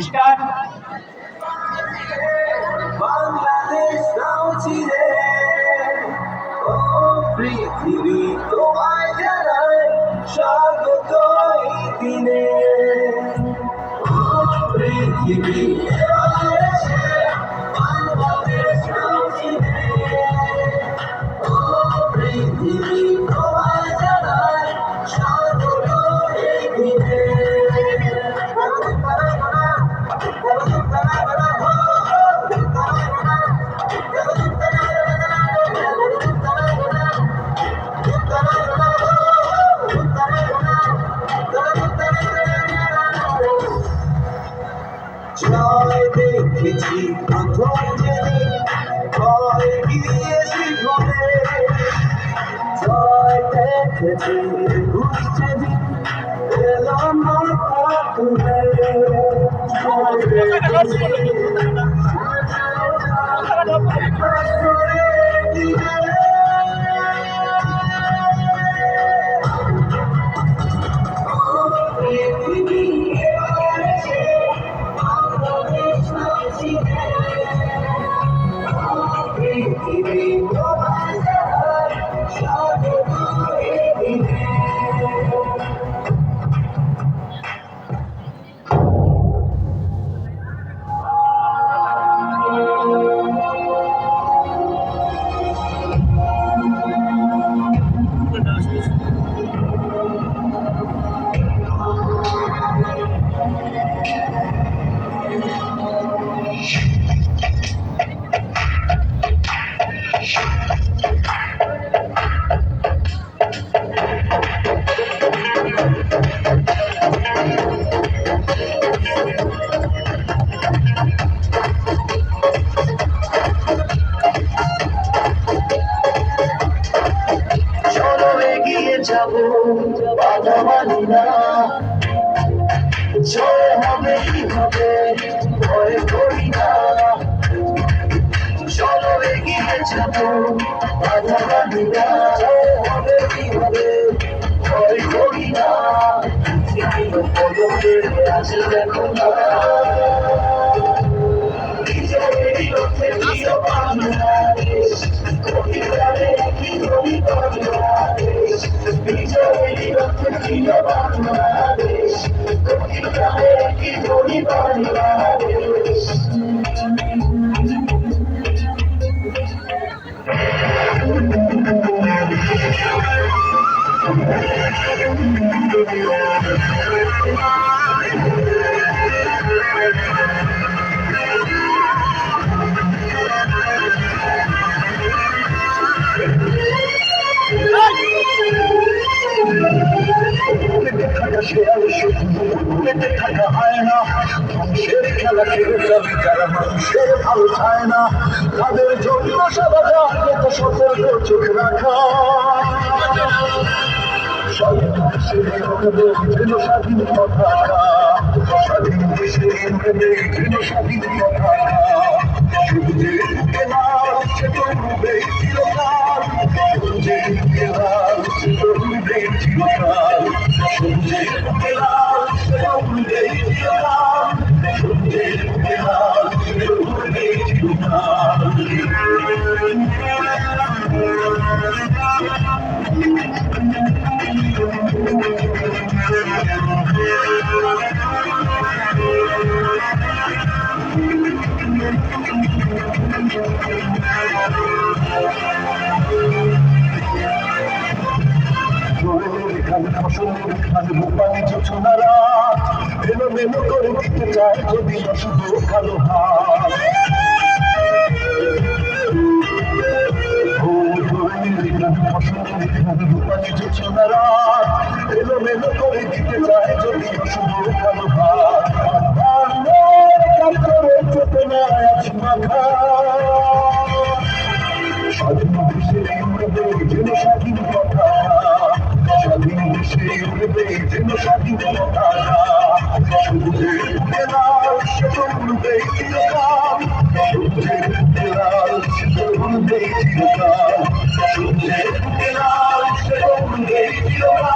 Start. Bangladesh নাও চিরে। ও পৃথিবী তোমায় জানাই স্বাগত এই দিনে পৃথিবী জয় দেখেছি প্রথম। যেদিন ভয় গিয়েছি ভরে জয় দেখেছি বুঝছে দিন এলাম মাথা তুলে। জয় দেখেছি পৃথিবী বাধা মানি না জয় হবে কি হবে ভয় করি না চলো এগিয়ে যাব বাধা মানি না জয় হবে কি হবে ভয় করি না আছে দেখো না বিজয়েরই লক্ষ্যে প্রিয় বাংলাদেশ কোটি প্রাণে যারা মানুষের ভালো চায় না তাদের জন্য সবাই কত সতর্ক চোখ রাখা স্বাধীন পতাকা স্বাধীন দেশে স্বাধীন পতাকা তরুবে চিরকাল এলো মেলো করে দিতে চায় যদি শুধু কালো হাত রূপালি যোচনারা এলো মেলো করে দিতে চায় যদি শুধু কালো হাত আজ মাথা স্বাধীন দেশে উড়বে যেন স্বাধীন পতাকা স্বাধীন দেশে উড়বে যেন স্বাধীন পতাকা সবুজের বুকে লাল সে উড়বে চিরকাল সবুজের বুকে লাল সে উড়বে চিরকাল সবুজের বুকে লাল সে উড়বে চিরকাল